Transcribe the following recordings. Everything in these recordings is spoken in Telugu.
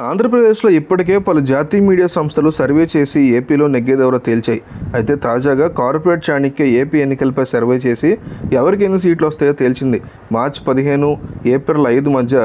ఆంధ్రప్రదేశ్లో ఇప్పటికే పలు జాతీయ మీడియా సంస్థలు సర్వే చేసి ఏపీలో నెగ్గేదెవరో తేల్చాయి. అయితే తాజాగా కార్పొరేట్ చాణిక్య ఏపీ ఎన్నికలపై సర్వే చేసి ఎవరికి ఎన్ని సీట్లు వస్తాయో తేల్చింది. మార్చి పదిహేను ఏప్రిల్ ఐదు మధ్య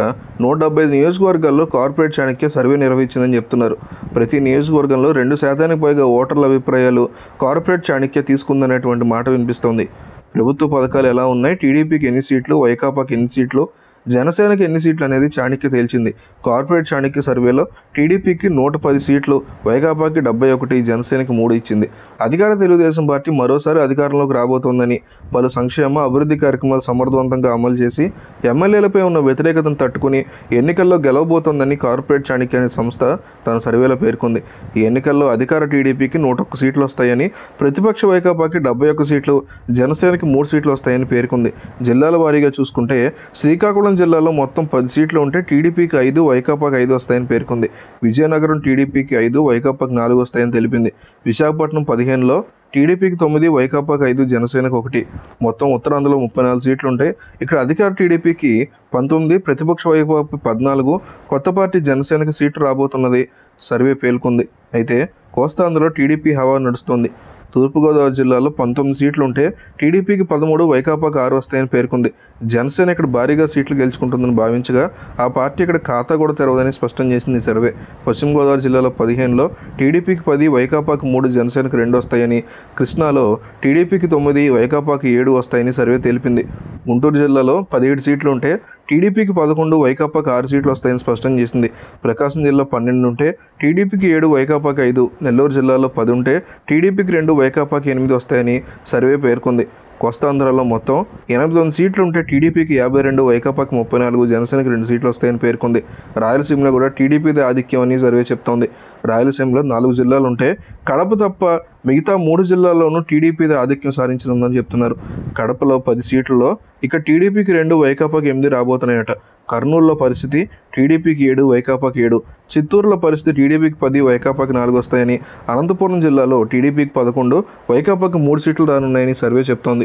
నూట డెబ్బై ఐదు నియోజకవర్గాల్లో కార్పొరేట్ చాణక్య సర్వే నిర్వహించిందని చెప్తున్నారు. ప్రతి నియోజకవర్గంలో రెండు శాతానికి పైగా ఓటర్ల అభిప్రాయాలు కార్పొరేట్ చాణక్య తీసుకుందనేటువంటి మాట వినిపిస్తోంది. ప్రభుత్వ పథకాలు ఎలా ఉన్నాయి? టీడీపీకి ఎన్ని సీట్లు? వైకాపాకి ఎన్ని సీట్లు? జనసేనకి ఎన్ని సీట్లు అనేది చాణక్య తేల్చింది. కార్పొరేట్ చాణక్య సర్వేలో టీడీపీకి నూట పది సీట్లు వైకాపాకి డెబ్బై ఒకటి జనసేనకి మూడు ఇచ్చింది. అధికార తెలుగుదేశం పార్టీ మరోసారి అధికారంలోకి రాబోతోందని పలు సంక్షేమ అభివృద్ధి కార్యక్రమాలు సమర్థవంతంగా అమలు చేసి ఎమ్మెల్యేలపై ఉన్న వ్యతిరేకతను తట్టుకుని ఎన్నికల్లో గెలవబోతోందని కార్పొరేట్ చాణక్య అనే సంస్థ తన సర్వేలో పేర్కొంది. ఈ ఎన్నికల్లో అధికార టీడీపీకి నూట ఒక్క సీట్లు వస్తాయని ప్రతిపక్ష వైకాపాకి డెబ్బై ఒక్క సీట్లు జనసేనకి మూడు సీట్లు వస్తాయని పేర్కొంది. జిల్లాల వారీగా చూసుకుంటే శ్రీకాకుళం జిల్లాలో మొత్తం పది సీట్లు ఉంటే టీడీపీకి ఐదు వైకాపాకి ఐదు వస్తాయని పేర్కొంది. విజయనగరం టీడీపీకి ఐదు వైకాపాకి నాలుగు వస్తాయని తెలిపింది. విశాఖపట్నం పదిహేనులో టీడీపీకి తొమ్మిది వైకాపాకి ఐదు జనసేనకు ఒకటి. మొత్తం ఉత్తరాంధ్రలో ముప్పై నాలుగు సీట్లు ఉంటాయి ఇక్కడ అధికార టీడీపీకి పంతొమ్మిది ప్రతిపక్ష వైకాపా పద్నాలుగు కొత్త పార్టీ జనసేనకి సీటు రాబోతున్నది. సర్వే పేర్కొంది అయితే కోస్తాంధ్రలో టీడీపీ హవా నడుస్తోంది. తూర్పుగోదావరి జిల్లాలో పంతొమ్మిది సీట్లు ఉంటే టీడీపీకి పదమూడు వైకాపాకి ఆరు వస్తాయని పేర్కొంది. జనసేన ఇక్కడ భారీగా సీట్లు గెలుచుకుంటుందని భావించగా ఆ పార్టీ ఇక్కడ ఖాతా కూడా తెరవదని స్పష్టం చేసింది ఈ సర్వే. పశ్చిమ గోదావరి జిల్లాలో పదిహేనులో టీడీపీకి పది వైకాపాకి మూడు జనసేనకు రెండు వస్తాయని కృష్ణాలో టీడీపీకి తొమ్మిది వైకాపాకి ఏడు వస్తాయని సర్వే తెలిపింది. గుంటూరు జిల్లాలో పదిహేడు సీట్లు ఉంటే టీడీపీకి పదకొండు వైకాపాకి ఆరు సీట్లు వస్తాయని స్పష్టం చేసింది. ప్రకాశం జిల్లా పన్నెండు ఉంటే టీడీపీకి ఏడు వైకాపాకి ఐదు నెల్లూరు జిల్లాలో పది ఉంటే టీడీపీకి రెండు వైకాపాకి ఎనిమిది వస్తాయని సర్వే పేర్కొంది. కోస్తాంధ్రలో మొత్తం ఎనభై తొమ్మిది సీట్లు ఉంటే టీడీపీకి యాభై రెండు వైకాపాకి ముప్పై నాలుగు జనసేనకి రెండు సీట్లు వస్తాయని పేర్కొంది. రాయలసీమలో కూడా టీడీపీదే ఆధిక్యం అని సర్వే చెప్తోంది. రాయలసీమలో నాలుగు జిల్లాలు ఉంటే కడప తప్ప మిగతా మూడు జిల్లాల్లోనూ టీడీపీదే ఆధిక్యం సాధించనుందని చెప్తున్నారు. కడపలో పది సీట్లలో ఇక టీడీపీకి రెండు వైకాపాకి ఎనిమిది రాబోతున్నాయట. కర్నూలులో పరిస్థితి టీడీపీకి ఏడు వైకాపాకి ఏడు. చిత్తూరులో పరిస్థితి టీడీపీకి పది వైకాపాకి నాలుగు వస్తాయని అనంతపురం జిల్లాలో టీడీపీకి పదకొండు వైకాపాకి మూడు సీట్లు రానున్నాయని సర్వే చెప్తోంది.